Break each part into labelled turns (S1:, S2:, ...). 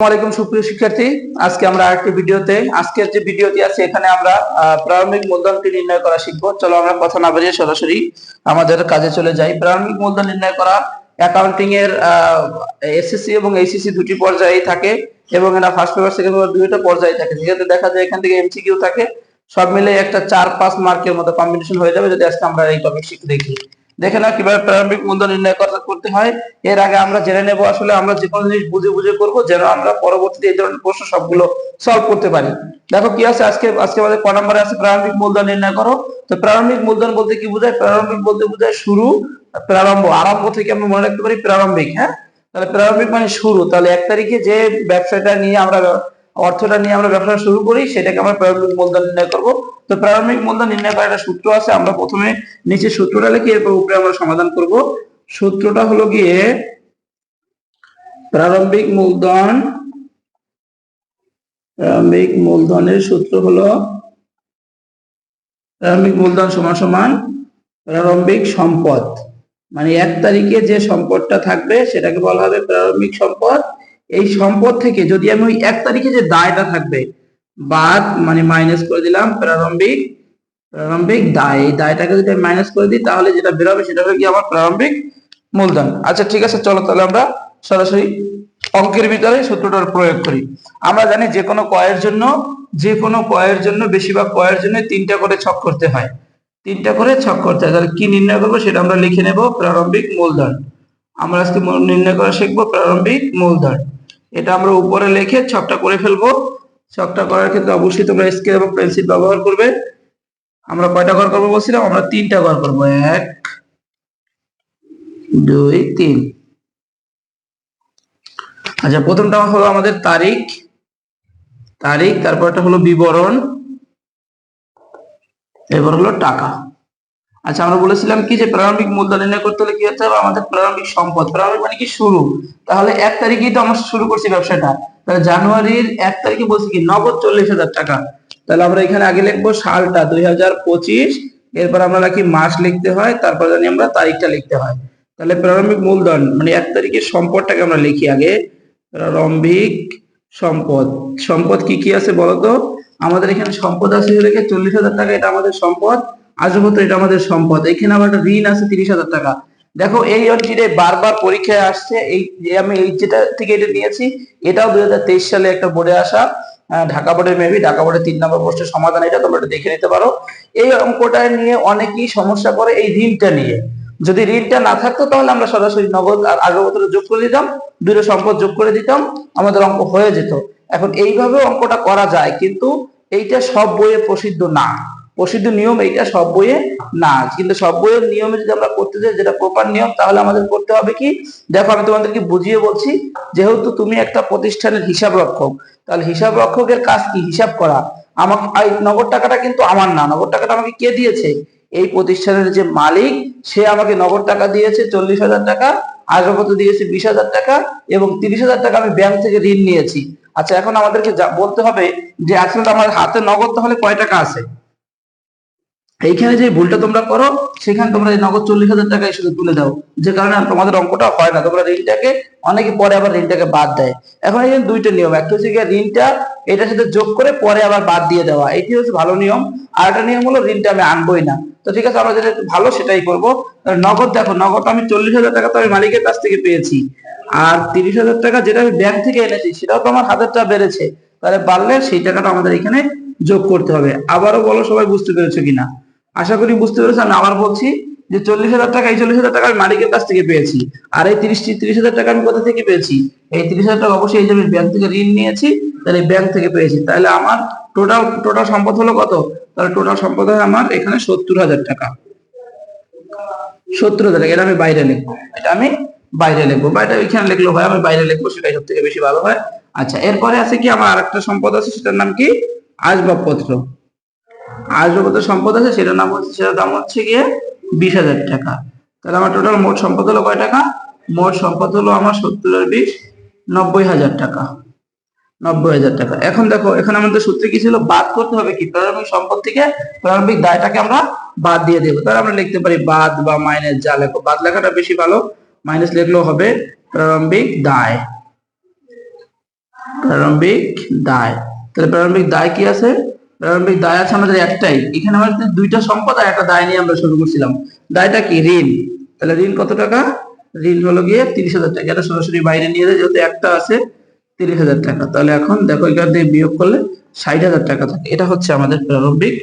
S1: আসসালামাইকুম সুপ্রিয় শিক্ষার্থী। আজকে আমরা আরেকটি ভিডিওতে, আজকের যে ভিডিওটি আছে, এখানে আমরা প্রারম্ভিক মূলধনটি নির্ণয় করা শিখব। চলো আমরা কথা না বাড়িয়ে সরাসরি আমাদের কাজে চলে যাই। প্রারম্ভিক মূলধন নির্ণয় করা অ্যাকাউন্টিং এর এসএসসি এবং এইচএসসি দুটি পর্যায়ে থাকে এবং এটা ফার্স্ট পেপার সেকেন্ড পেপার দুইটা পর্যায়ে থাকে। সেক্ষেত্রে দেখা যায় এখান থেকে এমসিকিউ থাকে, সব মিলে একটা চার পাঁচ মার্কের মতো কম্বিনেশন হয়ে যাবে। যদি আজকে আমরা এই টপিক শিখে দেখি। দেখে না কীভাবে প্রারম্ভিক মূল্য নির্ণয় করা- করতে হয়। এর আগে আমরা জেনে নেব আসলে আমরা যে কোনো জিনিস বুঝে বুঝে করব যেন আমরা পরবর্তীতে এই ধরনের প্রশ্ন সবগুলো সলভ করতে পারি। দেখো কি আছে? আজকে আজকে আমাদের ক নম্বরে আছে প্রারম্ভিক মূলধন নির্ণয় করো। তো প্রারম্ভিক মূলধন বলতে কি বোঝায়? প্রারম্ভিক বলতে বোঝায় শুরু, প্রারম্ভ। আরম্ভ থেকে আমরা মনে রাখতে পারি প্রারম্ভিক হ্যাঁ? তাহলে প্রারম্ভিক মানে শুরু। তাহলে এক তারিখে যে ব্যবসাটা নিয়ে আমরা অর্থটা নিয়ে আমরা ব্যবসা শুরু করি, সেটাকে আমরা প্রারম্ভিক মূলধন নির্ণয় করব। তো প্রারম্ভিক মূলধন নির্ণয় করার একটা সূত্র আছে, আমরা প্রথমে নিচে সূত্রটা লিখে, এরপর উপরে আমরা সমাধান করব। সূত্রটা হলো গিয়ে প্রারম্ভিক মূলধন, প্রারম্ভিক মূলধনের সূত্র হলো প্রারম্ভিক মূলধন সমান সমান প্রারম্ভিক সম্পদ। মানে এক তারিখে যে সম্পদটা থাকবে, সেটাকে বলা হবে প্রারম্ভিক সম্পদ। এই সম্পদ থেকে যদি আমি ওই এক তারিখে যে দায়টা থাকবে, বাদ মানে মাইনাস করে দিলাম প্রারম্ভিক প্রারম্ভিক দায়, এই দায়টাকে যদি আমি মাইনাস করে দিই, তাহলে যেটা বেরোবে সেটা হবে কি আমার প্রারম্ভিক মূলধন। আচ্ছা ঠিক আছে, চলো তাহলে আমরা সরাসরি অঙ্কের ভিতরে সূত্রটার প্রয়োগ করি। আমরা জানি যে কোনো কয়ের জন্য, যে কোনো কয়ের জন্য, বেশিরভাগ কয়ের জন্য তিনটা করে ছক করতে হয়। তিনটা করে ছক করতে হয়। তাহলে কি নির্ণয় করব? সেটা আমরা লিখে নেব প্রারম্ভিক মূলধন। আমরা আজকে নির্ণয় করা শিখব প্রারম্ভিক মূলধন। এটা আমরা উপরে লিখে ছকটা করে ফেলব। ছকটা করার ক্ষেত্রে অবশ্যই তোমরা স্কেল এবং পেন্সিল ব্যবহার করবে। আমরা কয়টা ঘর করব বলছিলাম? আমরা তিনটা ঘর করব। এক, দুই, তিন। আচ্ছা প্রথমটা হলো আমাদের তারিখ। তারিখ, তারপরটা হলো বিবরণ। এবার হলো টাকা। আচ্ছা আমরা বলেছিলাম কি যে প্রারম্ভিক মূলধন নির্ণয় করতে হলে কি হতে হবে? আমাদের প্রারম্ভিক সম্পদ। প্রারম্ভিক মানে কি? শুরু। তাহলে এক তারিখেই তো আমরা শুরু করছি ব্যবসাটা। তাহলে জানুয়ারির এক তারিখে বলছি কি? নগদ চল্লিশ হাজার টাকা। তাহলে আমরা এখানে আগে লিখব সালটা, দুই হাজার পঁচিশ। এরপর আমরা নাকি মাস লিখতে হয়, তারপর জানি আমরা তারিখটা লিখতে হয়। তাহলে প্রারম্ভিক মূলধন মানে এক তারিখের সম্পদটাকে আমরা লিখি আগে। প্রারম্ভিক সম্পদ। সম্পদ কি কি আছে বলতো? আমাদের এখানে সম্পদ আছে চল্লিশ হাজার টাকা, এটা আমাদের সম্পদ। আজবত এটা আমাদের সম্পদ। এখানে আমার একটা ঋণ আছে তিরিশ হাজার টাকা। দেখো, এই অঙ্কিটা বারবার পরীক্ষায় আসছে, এই যে আমি এই যেটা থেকে এটা নিয়েছি, এটাও দুই হাজার তেইশ সালে একটা বোর্ডে আসা ঢাকা বোর্ডের মেবি, ঢাকা বোর্ডের তিন নম্বর পোস্টের সমাধান, এটা তোমরা দেখে নিতে পারো। এই অঙ্কটা নিয়ে অনেকেই সমস্যা করে এই ঋণটা নিয়ে। যদি ঋণটা না থাকতো, তাহলে আমরা সরাসরি নগদ আর আগের বছরে যোগ করে দিতাম, দুটো সম্পদ যোগ করে দিতাম, আমাদের অঙ্ক হয়ে যেত। এখন এইভাবে অঙ্কটা করা যায়, কিন্তু এইটা সব বইয়ে প্রসিদ্ধ না। প্রসিদ্ধ নিয়ম এইটা সব বইয়ে না কিন্তু সব বইয়ের নিয়মে যদি আমরা করতে চাই যেটা প্রপার নিয়ম, তাহলে আমাদের করতে হবে কি? দেখো, আমি তোমাদেরকে বুঝিয়ে বলছি, যেহেতু তুমি একটা প্রতিষ্ঠানের হিসাব রক্ষক, তাহলে হিসাব রক্ষকের কাজ কি? হিসাব করা। আমাকে নগদ টাকাটা কিন্তু আমার না। নগদ টাকাটা আমাকে কে দিয়েছে? এই প্রতিষ্ঠানের যে মালিক, সে আমাকে নগদ টাকা দিয়েছে চল্লিশ হাজার টাকা আগরপত্র দিয়েছে বিশ হাজার টাকা এবং তিরিশ হাজার টাকা আমি ব্যাংক থেকে ঋণ নিয়েছি। আচ্ছা এখন আমাদেরকে বলতে হবে যে আসলে আমার হাতে নগদ, তাহলে কয় টাকা আছে? এইখানে যে ভুলটা তোমরা করো, সেখানে তোমরা এই নগদ চল্লিশ হাজার টাকায় শুধু তুলে দাও। যে কারণে তোমাদের অঙ্কটা হয় না। তোমরা ঋণটাকে অনেকে পরে আবার ঋণটাকে বাদ দেয়। এখন এই দুইটা নিয়ম। একটা হচ্ছে গিয়ে ঋণটা এটার সাথে যোগ করে পরে আবার বাদ দিয়ে দেওয়া। এটি হচ্ছে ভালো নিয়ম। আর একটা নিয়ম হলো ঋণটা আমি আনবোই না। তো ঠিক আছে, আমরা যেটা ভালো সেটাই করব। নগদ দেখো, নগদ আমি চল্লিশ হাজার টাকা তো আমি মালিকের কাছ থেকে পেয়েছি। আর তিরিশ হাজার টাকা যেটা আমি ব্যাংক থেকে এনেছি, সেটাও তো আমার হাতেরটা বেড়েছে। তাহলে বাড়লে সেই টাকাটা আমাদের এখানে যোগ করতে হবে। আবারও বলো, সবাই বুঝতে পেরেছ কিনা? আশা করি বুঝতে পেরেছ, আমি আবার বলছি যে চল্লিশ হাজার টাকা, এই চল্লিশ হাজার টাকা আমি মালিকের কাছ থেকে পেয়েছি। আর এই তিরিশ তিরিশ হাজার টাকা আমি কোথা থেকে পেয়েছি? এই তিরিশ হাজার টাকা অবশ্যই এই যে আমি ব্যাংক থেকে ঋণ নিয়েছি, তাহলে ব্যাংক থেকে পেয়েছি। তাহলে আমার টোটাল টোটাল সম্পদ হলো কত? তাহলে টোটাল সম্পদ হয় আমার এখানে সত্তর হাজার টাকা। সত্তর হাজার টাকা, এটা আমি বাইরে লিখব। এটা আমি বাইরে লিখব। বা এটা এখানে লিখলো হয়, আমি বাইরে লিখব সেটাই সব থেকে বেশি ভালো হয়। আচ্ছা এরপরে আছে কি, আমার আরেকটা সম্পদ আছে, সেটার নাম কি? আসবাবপত্র। আসবাবপত্র সম্পদ আছে, সেটার নাম হচ্ছে, সেটার দাম হচ্ছে গিয়ে বিশ হাজার টাকা। তাহলে আমার টোটাল মোট সম্পদ হলো কয় টাকা? মোট সম্পদ হলো আমার সত্তর আর বিশ, নব্বই হাজার টাকা। নব্বই হাজার টাকা। এখন দেখো, এখানে আমাদের সূত্রে কি ছিল? বাদ করতে হবে কি? প্রারম্ভিক সম্পদ থেকে প্রারম্ভিক দায়টাকে আমরা বাদ দিয়ে দেবো। তাহলে আমরা লিখতে পারি বাদ বা মাইনাস যা লেখো। বাদ লেখাটা বেশি ভালো। মাইনাস লিখলেও হবে প্রারম্ভিক দায়। প্রারম্ভিক দায়। তাহলে প্রারম্ভিক দায় কি আছে? দায় আছে আমাদের একটাই। এখানে আমাদের দুইটা সম্পদ আর একটা দায় নিয়ে আমরা শুরু করছিলাম। দায়টা কি? ঋণ। তাহলে ঋণ কত টাকা? ঋণ হলো গিয়ে তিরিশ হাজার টাকা। এটা সরাসরি বাইরে নিয়ে যায়, যেহেতু একটা আছে, তিরিশ হাজার টাকা। তাহলে এখন দেখো, এখান থেকে বিয়োগ করলে ষাট হাজার টাকা থাকে। এটা হচ্ছে আমাদের প্রারম্ভিক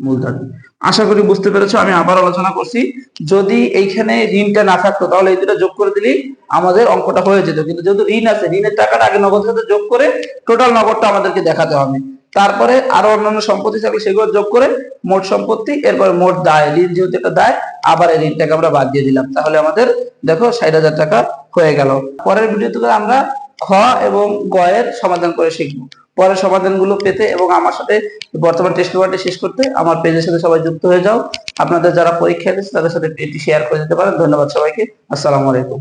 S1: মূলধন। আশা করি বুঝতে পেরেছ, আমি আবার আলোচনা করছি। যদি এইখানে ঋণটা না থাকতো, তাহলে এই দুটো যোগ করে দিলেই আমাদের অঙ্কটা হয়ে যেত। কিন্তু যেহেতু ঋণ আছে, ঋণের টাকাটা আগে নগদ সাথে যোগ করে টোটাল নগদটা আমাদেরকে দেখাতে হবে। তারপরে আরও অন্যান্য সম্পত্তি থাকলে সেগুলো যোগ করে মোট সম্পত্তি, এরপর মোট দায়, ঋণ যেহেতু একটা দায়, আবার এই ঋণটাকে আমরা বাদ দিয়ে দিলাম। তাহলে আমাদের দেখো ষাট হাজার টাকা হয়ে গেল। পরের ভিডিওতে আমরা খ এবং গ এর সমাধান করে শিখব। পরের সমাধানগুলো পেতে এবং আমার সাথে বর্তমান টেস্ট পেপারটি শেষ করতে আমার পেজের সাথে সবাই যুক্ত হয়ে যাও। আপনাদের যারা পরীক্ষা দিচ্ছে তাদের সাথে এটি শেয়ার করে দিতে পারেন। ধন্যবাদ সবাইকে। আসসালামু আলাইকুম।